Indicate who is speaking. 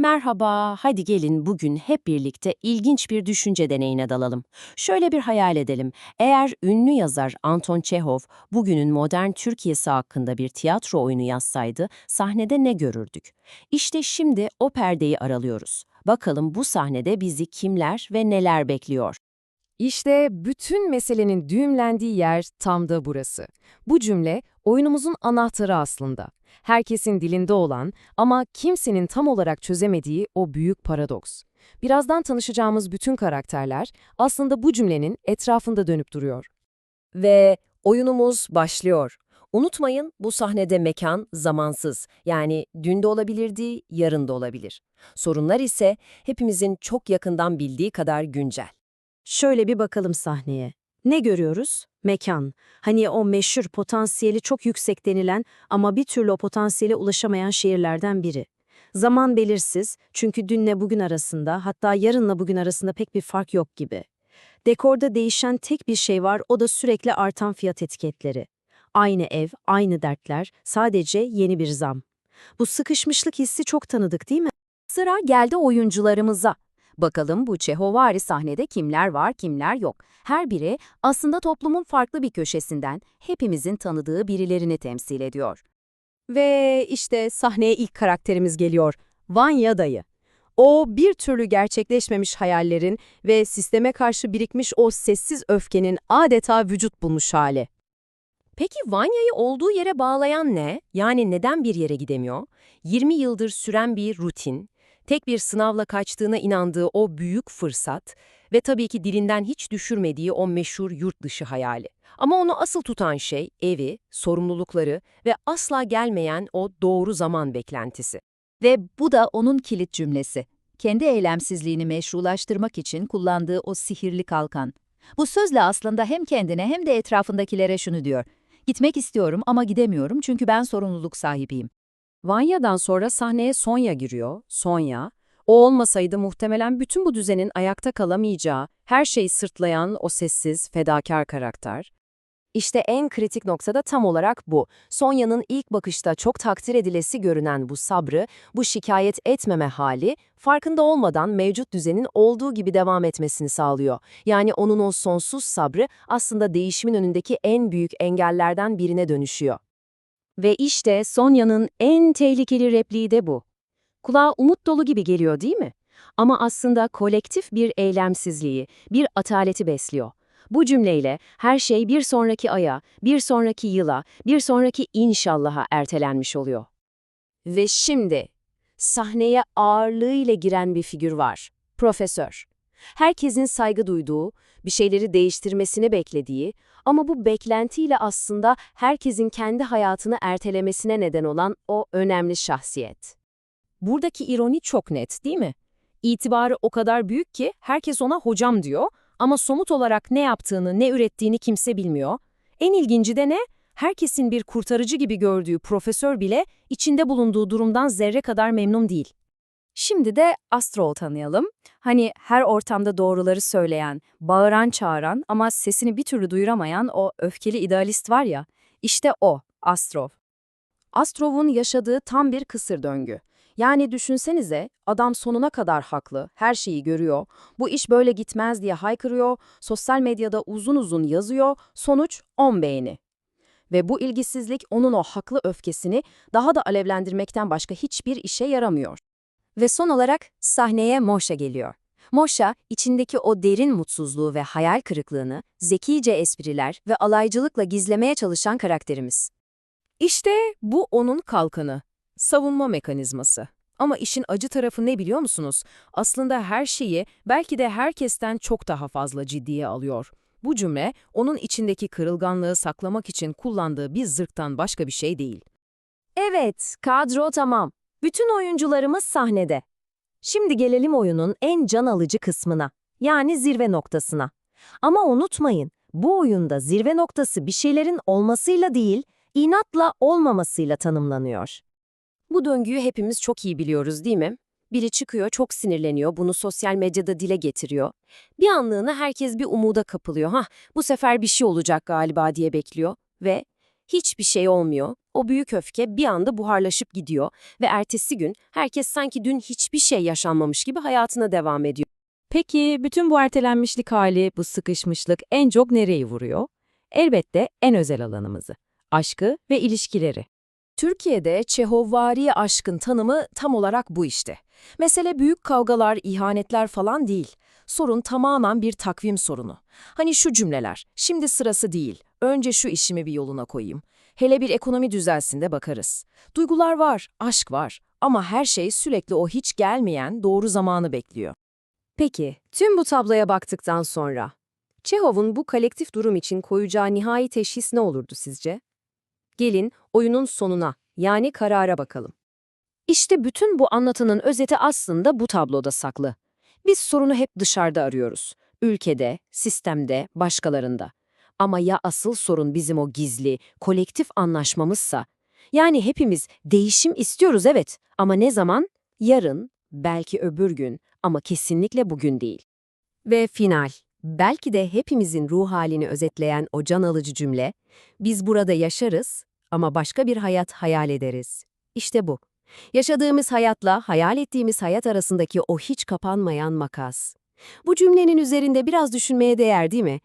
Speaker 1: Merhaba, hadi gelin bugün hep birlikte ilginç bir düşünce deneyine dalalım. Şöyle bir hayal edelim. Eğer ünlü yazar Anton Çehov bugünün modern Türkiye'si hakkında bir tiyatro oyunu yazsaydı sahnede ne görürdük? İşte şimdi o perdeyi aralıyoruz. Bakalım bu sahnede bizi kimler ve neler bekliyor?
Speaker 2: İşte bütün meselenin düğümlendiği yer tam da burası. Bu cümle oyunumuzun anahtarı aslında. Herkesin dilinde olan ama kimsenin tam olarak çözemediği o büyük paradoks. Birazdan tanışacağımız bütün karakterler aslında bu cümlenin etrafında dönüp duruyor.
Speaker 1: Ve oyunumuz başlıyor. Unutmayın bu sahnede mekan zamansız. Yani dün de olabilirdi, yarın da olabilir. Sorunlar ise hepimizin çok yakından bildiği kadar güncel.
Speaker 3: Şöyle bir bakalım sahneye. Ne görüyoruz? Mekan. Hani o meşhur potansiyeli çok yüksek denilen ama bir türlü o potansiyele ulaşamayan şehirlerden biri. Zaman belirsiz çünkü dünle bugün arasında hatta yarınla bugün arasında pek bir fark yok gibi. Dekorda değişen tek bir şey var o da sürekli artan fiyat etiketleri. Aynı ev, aynı dertler, sadece yeni bir zam. Bu sıkışmışlık hissi çok tanıdık değil mi?
Speaker 4: Sıra geldi oyuncularımıza. Bakalım bu Çehovari sahnede kimler var, kimler yok. Her biri aslında toplumun farklı bir köşesinden hepimizin tanıdığı birilerini temsil ediyor.
Speaker 2: Ve işte sahneye ilk karakterimiz geliyor. Vanya dayı. O bir türlü gerçekleşmemiş hayallerin ve sisteme karşı birikmiş o sessiz öfkenin adeta vücut bulmuş hali.
Speaker 1: Peki Vanya'yı olduğu yere bağlayan ne? Yani neden bir yere gidemiyor? 20 yıldır süren bir rutin, tek bir sınavla kaçtığına inandığı o büyük fırsat ve tabii ki dilinden hiç düşürmediği o meşhur yurt dışı hayali. Ama onu asıl tutan şey evi, sorumlulukları ve asla gelmeyen o doğru zaman beklentisi.
Speaker 4: Ve bu da onun kilit cümlesi. Kendi eylemsizliğini meşrulaştırmak için kullandığı o sihirli kalkan. Bu sözle aslında hem kendine hem de etrafındakilere şunu diyor. Gitmek istiyorum ama gidemiyorum çünkü ben sorumluluk sahibiyim.
Speaker 2: Vanya'dan sonra sahneye Sonya giriyor. Sonya, o olmasaydı muhtemelen bütün bu düzenin ayakta kalamayacağı, her şeyi sırtlayan o sessiz, fedakar karakter.
Speaker 1: İşte en kritik noktada tam olarak bu. Sonya'nın ilk bakışta çok takdir edilesi görünen bu sabrı, bu şikayet etmeme hali, farkında olmadan mevcut düzenin olduğu gibi devam etmesini sağlıyor. Yani onun o sonsuz sabrı aslında değişimin önündeki en büyük engellerden birine dönüşüyor. Ve işte Sonya'nın en tehlikeli repliği de bu. Kulağa umut dolu gibi geliyor değil mi? Ama aslında kolektif bir eylemsizliği, bir ataleti besliyor. Bu cümleyle her şey bir sonraki aya, bir sonraki yıla, bir sonraki inşallaha ertelenmiş oluyor. Ve şimdi sahneye ağırlığıyla giren bir figür var. Profesör. Herkesin saygı duyduğu, bir şeyleri değiştirmesini beklediği ama bu beklentiyle aslında herkesin kendi hayatını ertelemesine neden olan o önemli şahsiyet. Buradaki ironi çok net değil mi? İtibarı o kadar büyük ki herkes ona hocam diyor ama somut olarak ne yaptığını, ne ürettiğini kimse bilmiyor. En ilginci de ne? Herkesin bir kurtarıcı gibi gördüğü profesör bile içinde bulunduğu durumdan zerre kadar memnun değil.
Speaker 4: Şimdi de Astrol tanıyalım. Hani her ortamda doğruları söyleyen, bağıran çağıran ama sesini bir türlü duyuramayan o öfkeli idealist var ya, işte o, Astrov. Astrov'un yaşadığı tam bir kısır döngü. Yani düşünsenize, adam sonuna kadar haklı, her şeyi görüyor, bu iş böyle gitmez diye haykırıyor, sosyal medyada uzun uzun yazıyor, sonuç 10 beğeni. Ve bu ilgisizlik onun o haklı öfkesini daha da alevlendirmekten başka hiçbir işe yaramıyor. Ve son olarak sahneye Mosha geliyor. Mosha, içindeki o derin mutsuzluğu ve hayal kırıklığını zekice espriler ve alaycılıkla gizlemeye çalışan karakterimiz.
Speaker 2: İşte bu onun kalkanı, savunma mekanizması. Ama işin acı tarafı ne biliyor musunuz? Aslında her şeyi belki de herkesten çok daha fazla ciddiye alıyor. Bu cümle onun içindeki kırılganlığı saklamak için kullandığı bir zırhtan başka bir şey değil.
Speaker 1: Evet, kadro tamam. Bütün oyuncularımız sahnede. Şimdi gelelim oyunun en can alıcı kısmına. Yani zirve noktasına. Ama unutmayın, bu oyunda zirve noktası bir şeylerin olmasıyla değil, inatla olmamasıyla tanımlanıyor. Bu döngüyü hepimiz çok iyi biliyoruz değil mi? Biri çıkıyor, çok sinirleniyor, bunu sosyal medyada dile getiriyor. Bir anlığına herkes bir umuda kapılıyor. Hah, bu sefer bir şey olacak galiba diye bekliyor ve hiçbir şey olmuyor. O büyük öfke bir anda buharlaşıp gidiyor ve ertesi gün herkes sanki dün hiçbir şey yaşanmamış gibi hayatına devam ediyor.
Speaker 2: Peki bütün bu ertelenmişlik hali, bu sıkışmışlık en çok nereyi vuruyor? Elbette en özel alanımızı, aşkı ve ilişkileri.
Speaker 1: Türkiye'de Çehovvari aşkın tanımı tam olarak bu işte. Mesele büyük kavgalar, ihanetler falan değil. Sorun tamamen bir takvim sorunu. Hani şu cümleler, şimdi sırası değil, önce şu işimi bir yoluna koyayım. Hele bir ekonomi düzelsin de bakarız. Duygular var, aşk var ama her şey sürekli o hiç gelmeyen doğru zamanı bekliyor. Peki, tüm bu tabloya baktıktan sonra, Çehov'un bu kolektif durum için koyacağı nihai teşhis ne olurdu sizce? Gelin oyunun sonuna, yani karara bakalım. İşte bütün bu anlatının özeti aslında bu tabloda saklı. Biz sorunu hep dışarıda arıyoruz. Ülkede, sistemde, başkalarında. Ama ya asıl sorun bizim o gizli, kolektif anlaşmamızsa? Yani hepimiz değişim istiyoruz evet ama ne zaman? Yarın, belki öbür gün ama kesinlikle bugün değil. Ve final. Belki de hepimizin ruh halini özetleyen o can alıcı cümle, biz burada yaşarız ama başka bir hayat hayal ederiz. İşte bu. Yaşadığımız hayatla hayal ettiğimiz hayat arasındaki o hiç kapanmayan makas. Bu cümlenin üzerinde biraz düşünmeye değer değil mi?